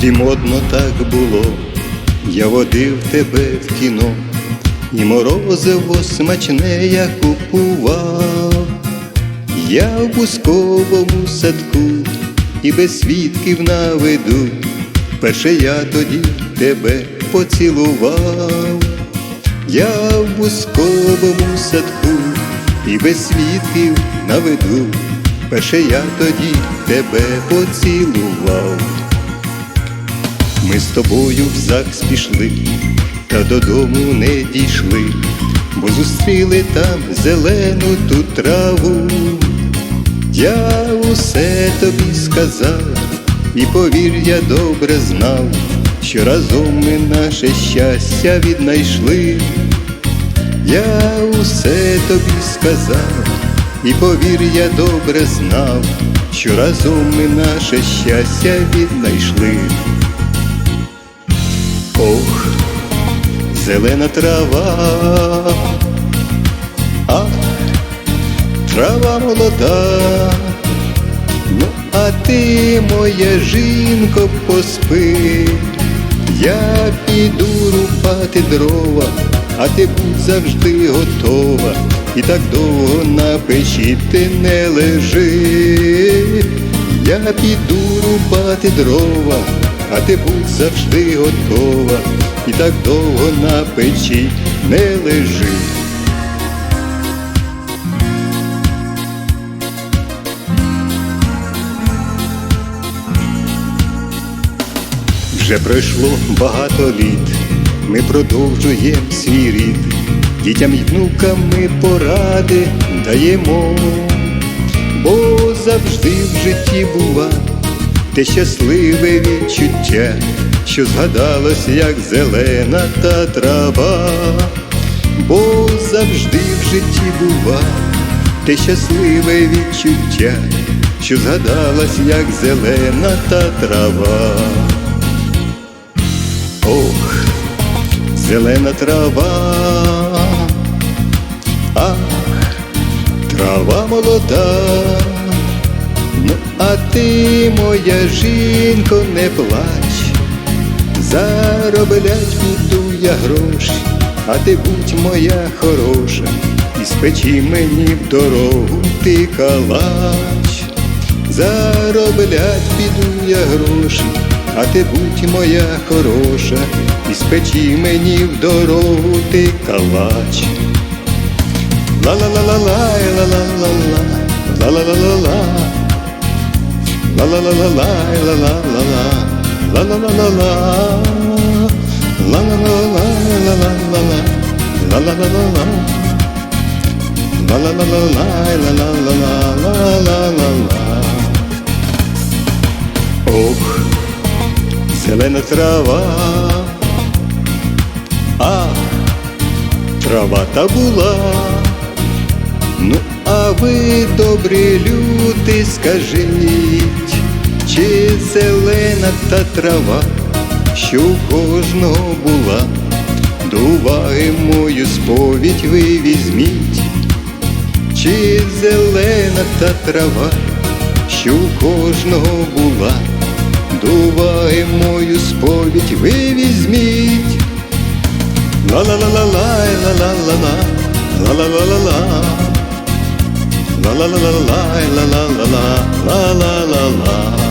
Тоді модно так було, я водив тебе в кіно, і морозиво смачне я купував, я в бусковому садку і без свідків на виду, перше я тоді тебе поцілував, я в бусковому садку і без свідків на виду, перше я тоді тебе поцілував. Ми з тобою в ЗАГС пішли, та додому не дійшли, бо зустріли там зелену ту траву. Я усе тобі сказав, і повір, я добре знав, що разом ми наше щастя віднайшли. Я усе тобі сказав, і повір, я добре знав, що разом ми наше щастя віднайшли. Зелена трава, ах, трава молода, ну а ти, моя жінко, поспи, я піду рубати дрова, а ти будь завжди готова, і так довго на печі ти не лежи, я піду рубати дрова а ти будь завжди готова, і так довго на печі не лежи. Вже пройшло багато літ, ми продовжуємо свій рід, дітям й внукам ми поради даємо, бо завжди в житті бува те щасливе відчуття, що згадалось, як зелена та трава, бо завжди в житті бува, те щасливе відчуття, що згадалось, як зелена та трава. Ох, зелена трава, ах, трава молода. Ну, а ти, моя жінко, не плач, зароблять буду я гроші, а ти будь моя хороша, і спечи мені в дорогу ти калач, зароблять піду я гроші, а ти будь моя хороша, і спечи мені в дорогу ти калач. Ла-ла-ла-ла-ла, ла-ла-ла-ла, ла-ла-ла-ла-ла. La la la la la la la la la la la la la la la la la la la la la la la la la la la La la la la la la la la la la la la la Ох, зелена трава, ах, трава та була, ну а ви, добрі люди, скажіть, чи зелена та трава, що кожного була, до уваги мою сповідь ви візьміть, чи зелена та трава, що кожного була, до уваги мою сповідь ви візьміть. Ла-ла-ла-ла-ла, ла-ла-ла-ла, ла-ла-ла-ла-ла. La la la la la la la la la la la la la